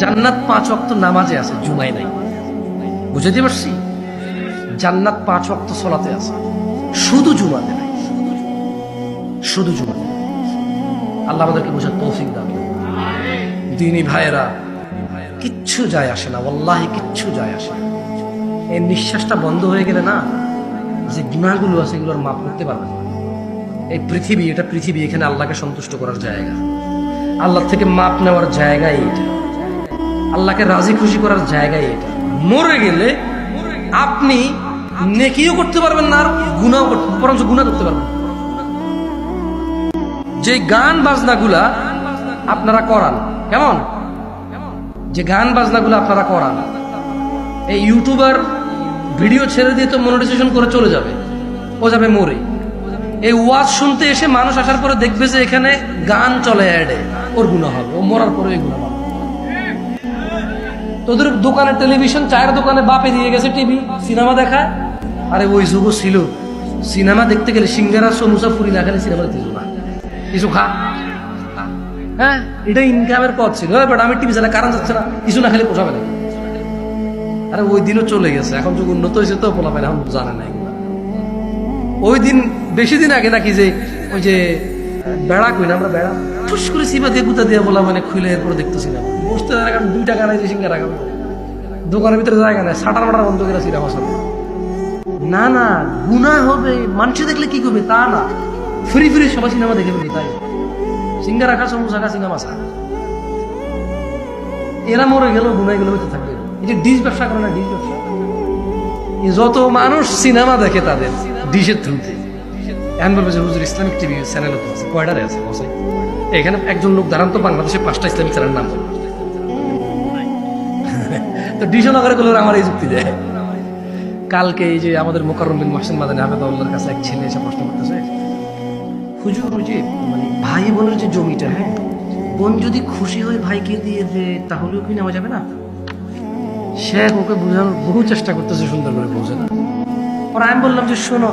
জান্নাত পাঁচ অক্ত নামাজে আছে জুমাই নাই। বুঝাতে পারছি? জান্নাত পাঁচ অক্ত সলাতে আছে। শুধু জুমাতে নাই। শুধু জুমাতে আল্লাহ আমাদেরকে বোঝার তৌফিক দান দিনী ভাইয়েরা, কিচ্ছু যায় আসে না ওল্লাহি কিচ্ছু যায় আসে না। এই নিঃশ্বাসটা বন্ধ হয়ে গেলে না, যে গুণাগুলো আছে এগুলোর মাপ করতে পারবে না। এই পৃথিবী, এটা পৃথিবী, এখানে আল্লাহকে সন্তুষ্ট করার জায়গা। আল্লাহ থেকে মাপ নেওয়ার জায়গাই এটা আল্লাহকে রাজি খুশি করার জায়গায় এটা। মরে গেলে আপনি নেকিও করতে পারবেন না গুণাও করতে বরঞ্চ গুণা করতে পারবেন যে গান বাজনাগুলা আপনারা করান, কেমন? যে গান বাজনাগুলো আপনারা করান, এই ইউটিউবার ভিডিও ছেড়ে দিয়ে তো মনিটাইজেশন করে চলে যাবে, ও যাবে মরে। এই ওয়াজ শুনতে এসে মানুষ আসার পরে দেখবে যে এখানে গান চলে অ্যাডে, ওর গুণা হবে, ও মরার পরে গুণা পাবে তোদের দোকানে টেলিভিশন, চায়ের দোকানে বাপে দিয়ে গেছে টিভি, সিনেমা দেখায়? আরে ওই যুগও ছিল। সিনেমা দেখতে গেলে সিঙ্গারা, সমুসা ফুরি না খেলে সিনেমা দেখতে না। কিছু খা। হ্যাঁ এটা ইনকামের পথ ছিল। বাট, আমি টিভি চালা কারণ যাচ্ছে না। কিছু না খেলে পোষাবে না। আরে ওই দিনও চলে গেছে। এখন যুগ উন্নত হয়েছে তো পোলাবে না এখন জানে না এগুলো। ওই দিন, বেশি দিন আগে নাকি যে, ওই যে, বেড়া কই না আমরা বেড়া? ফুস করে সিবা দিয়ে গুতা দিয়ে বলা মানে খুলে এরপরে দেখতেছি না। বসতে জায়গা দুই টাকা নাই যে সিঙ্গা রাখাবে দোকানের ভিতরে জায়গা নাই সাটার মাটার বন্ধ করে সিনেমা সামনে না না গুণা হবে, মানুষ দেখলে কি করবে, তা না। ফ্রি ফ্রি সবাই সিনেমা দেখে ফেলি, তাই। সিঙ্গা রাখা সমুসা খা সিনেমা সা এরা মরে গেল গুনাই গুলো হতে থাকবে। এই যে ডিশ ব্যবসা করে না, ডিশ ব্যবসা। যত মানুষ সিনেমা দেখে তাদের, ডিশের থ্রুতে। এখন বলবে যে, হুজুর, ইসলামিক টিভি চ্যানেল আছে, কয়টারে আছে এখানে একজন লোক দাঁড়ান তো বাংলাদেশে পাঁচটা ইসলামিক চ্যানেল নাম বলে। তো নগরে গুলোর আমার এই যুক্তি দেয়। কালকে এই যে আমাদের মোকাররম বিন মহসেন মাদানী কাছে এক ছেলে এসে প্রশ্ন করতেছে, হুজুর, ওই যে মানে ভাই বোনের যে জমিটা হ্যাঁ বোন যদি খুশি হয় ভাইকে দিয়ে দে, তাহলেও কি নেওয়া যাবে না? সে ওকে বোঝানোর বহু চেষ্টা করতেছে সুন্দর করে বোঝে না পর আমি বললাম যে, শোনো,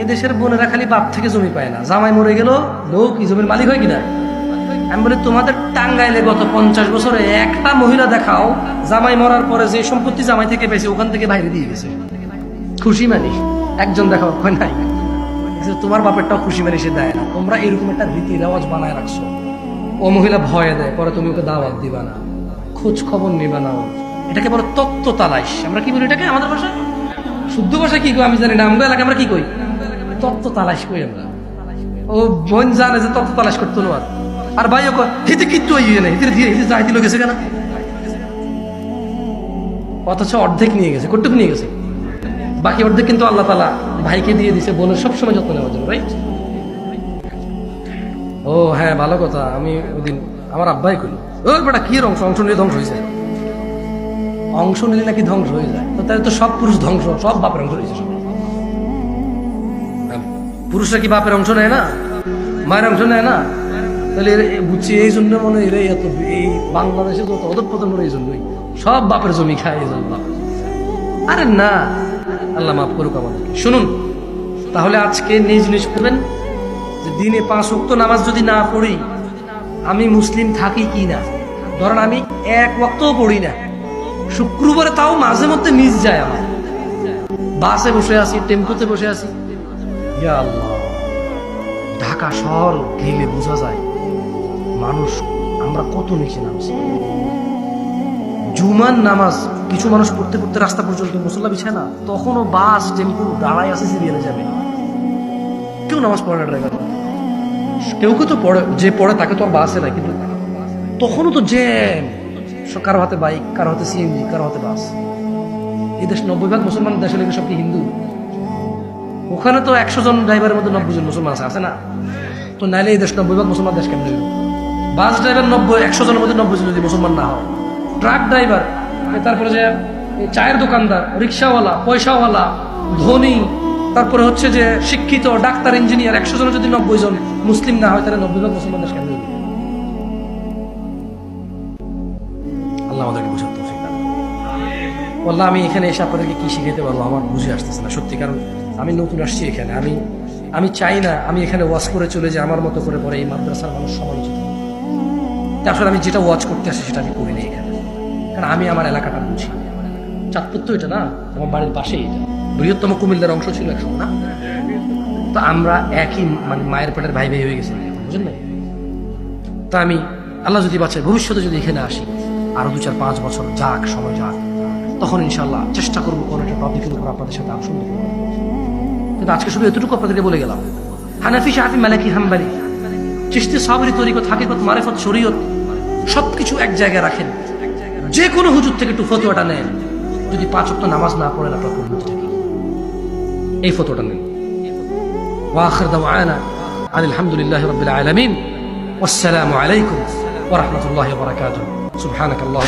এ দেশের বোনেরা খালি বাপ থেকে জমি পায় না, জামাই মরে গেল বউ কি জমির মালিক হয় কিনা? আমি বলি, তোমাদের টাঙ্গাইলে গত পঞ্চাশ বছরে একটা মহিলা দেখাও, জামাই মরার পরে যে সম্পত্তি জামাই থেকে পেয়েছে, ওখান থেকে বাইরে দিয়ে গেছে। খুশি মানি? একজন দেখাও, কয় নাই? তোমার বাপেরটাও খুশি মানি সে দেয় না। তোমরা এরকম একটা রীতি রেওয়াজ বানায় রাখছো। ও মহিলা ভয় দেয়, পরে তুমি ওকে দাওয়াত দিবা না। খোঁজ খবর নিবা না। এটাকে বলো তত্ত্ব তালাইশ আমরা কি বলি এটাকে আমাদের ভাষায়? শুদ্ধ ভাষায় কি কই আমি জানি না। আমরা এলাকায় আমরা কি কই? তত্ত্ব তালাশ কই আমরা। ও বোন জানে যে তত্ত্ব তালাশ করতো না আর। আর ভাই ও কয়, হিতে কিচ্ছু ইয়ে নেই হিতে দিয়ে যাই দিল গেছে কেন অথচ অর্ধেক নিয়ে গেছে কটুক নিয়ে গেছে? বাকি অর্ধেক কিন্তু আল্লাহ তালা ভাইকে দিয়ে দিছে বোনের সবসময় যত্ন নেওয়ার জন্য রাইট ও হ্যাঁ ভালো কথা। আমি ওদিন আমার আব্বাই করি ও বেটা কি অংশ অংশ নিয়ে ধ্বংস হয়েছে অংশ নিলে নাকি ধ্বংস হয়ে যায়। তো তাহলে তো সব পুরুষ ধ্বংস সব বাপের অংশ রয়েছে পুরুষরা কি বাপের অংশ নেয় না? মায়ের অংশ নেয় না? তাহলে বুঝছি, এই জন্য মনে হয় এত এই বাংলাদেশে যত অধপতন মনে এই জন্যই। সব বাপের জমি খায়, এই জন্য। বাপ আরে না, আল্লাহ মাফ করুক আমাদেরকে। শুনুন, তাহলে আজকে নিজ নিজ করবেন? যে দিনে পাঁচ ওয়াক্ত নামাজ যদি না পড়ি, আমি মুসলিম থাকি কি না? ধরেন আমি এক ওয়াক্তও পড়ি না। শুক্রবারে তাও মাঝে মধ্যে মিস যায় আমার। বাসে বসে আছি, টেম্পুতে বসে আছি। ঢাকা শহর গেলে বোঝা যায়। মানুষ, আমরা কত নিচে নামছি। জুমার নামাজ কিছু মানুষ পড়তে পড়তে রাস্তা পর্যন্ত মুসল্লা বিছায় না, তখনও বাস, টেম্পু দাঁড়ায় আছে সিরিয়ালে যাবে। কেউ নামাজ পড়ে না ড্রাইভার। কেউ কেউ তো পড়ে, যে পড়ে তাকে তো আর বাসে না কিন্তু তখনও তো স- কারও হাতে বাইক, কারও হাতে সিএনজি কারও হাতে বাস। এই দেশ নব্বই ভাগ মুসলমান, দেশে লেগে সব কি হিন্দু? ওখানে তো একশো জন ড্রাইভারের মধ্যে নব্বই জন মুসলমান আছে আছে না? তো নাইলে এই দেশ নব্বই ভাগ মুসলমান, দেশ কেমন? বাস ড্রাইভার নব্বই, একশো জনের মধ্যে নব্বই জন যদি মুসলমান না হয়। ট্রাক ড্রাইভার তারপরে যে চায়ের দোকানদার রিক্সাওয়ালা পয়সাওয়ালা, ধনী, তারপরে হচ্ছে যে শিক্ষিত, ডাক্তার ইঞ্জিনিয়ার একশো জনের যদি নব্বই জন মুসলিম না হয়, তাহলে নব্বই ভাগ মুসলমান দেশ হইল? আল্লাহ বললাম আমি এখানে এসে আপনাদেরকে কি শিখাইতে পারব আমার বুঝে আসতেছে না, সত্যি, কারণ আমি নতুন আসছি এখানে। আমি আমি চাই না, আমি এখানে ওয়াশ করে চলে যে আমার মতো করে পরে এই মাদ্রাসার মানুষ সমালোচিত আসলে আমি যেটা ওয়াচ করতে আসি সেটা আমি করি না এখানে। কারণ আমি আমার এলাকাটা বুঝি। চাঁদপুর তো এটা না, আমার বাড়ির পাশেই এটা। বৃহত্তম কুমিল্লার অংশ ছিল একসময়, না? তো আমরা একই মানে মায়ের পেটের ভাই ভাই হয়ে গেছি বুঝলেন? তা আমি, আল্লাহ যদি বাঁচায়, ভবিষ্যতে যদি এখানে আসি, আরও দু চার পাঁচ বছর যাক, সময় যাক, তখন ইনশাল্লাহ চেষ্টা করব কোনো একটা টপিকের উপর আপনাদের সাথে আলোচনা কিন্তু আজকে শুধু এতটুকু আপনাদেরকে বলে গেলাম। হানাফি শাহি মালাকি হাম্বারি চিস্তি সাবরি তৈরি তরিকত, হাকিকত, মারেফত, শরীয়ত, সবকিছু এক জায়গায় রাখেন। যে কোনো হুজুর থেকে একটু ফতোয়াটা নেন। যদি পাঁচ অক্ট নামাজ না পড়েন, আপনার পূর্ণ কোন এই ফতোয়াটা নেন। ওয়াখর দাওয়ানা আলহামদুলিল্লাহ রবিল আলমিন। আসসালামু আলাইকুম ওরহমতুল্লাহ বরাকাত সুবহানাক আল্লাহ